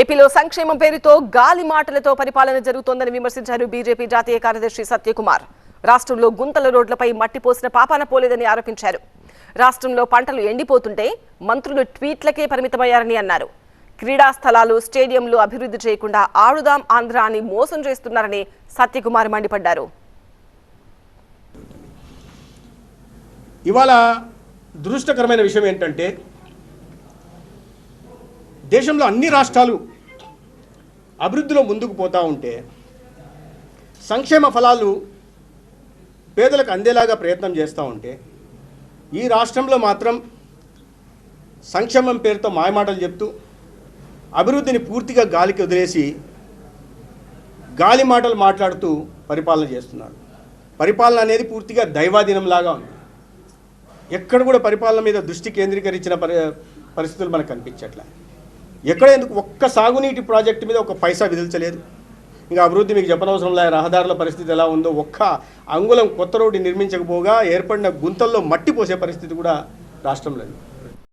ఏపీలో సంక్షేమం పేరుతో గాలి మాటలతో పరిపాలన జరుగుతోందని విమర్శించారు బీజేపీ జాతీయ కార్యదర్శి సత్యకుమార్. రాష్ట్రంలో గుంతల రోడ్లపై మట్టి పోసిన పాపాన పోలేదని ఆరోపించారు. రాష్ట్రంలో పంటలు ఎండిపోతుంటే మంత్రులు ట్వీట్లకే పరిమితమయ్యారని అన్నారు. క్రీడా స్థలాలు స్టేడియంలు అభివృద్ధి చేయకుండా ఆడుదాం ఆంధ్ర అని మోసం చేస్తున్నారని సత్యకుమార్ మండిపడ్డారు. ఇవాళ దురదృష్టకరమైన విషయం ఏంటంటే దేశంలో అన్ని రాష్ట్రాలు అభివృద్ధిలో ముందుకు పోతూ ఉంటే సంక్షేమ ఫలాలు పేదలకు అందేలాగా ప్రయత్నం చేస్తూ ఉంటే ఈ రాష్ట్రంలో మాత్రం సంక్షేమం పేరుతో మాయమాటలు చెప్తూ అభివృద్ధిని పూర్తిగా గాలికి వదిలేసి గాలి మాటలు మాట్లాడుతూ పరిపాలన చేస్తున్నారు. పరిపాలన అనేది పూర్తిగా దైవాధీనంలాగా ఉంది. ఎక్కడ కూడా పరిపాలన మీద దృష్టి కేంద్రీకరించిన పరి పరిస్థితులు మనకు కనిపించట్లే. ఎక్కడ ఎందుకు ఒక్క సాగునీటి ప్రాజెక్టు మీద ఒక పైసా విధించలేదు? ఇంకా అభివృద్ధి మీకు చెప్పనవసరం లే రహదారుల పరిస్థితి ఎలా ఉందో ఒక్క అంగుళం కొత్త రోడ్డు నిర్మించకపోగా ఏర్పడిన గుంతల్లో మట్టి పోసే పరిస్థితి కూడా రాష్ట్రంలో లేదు.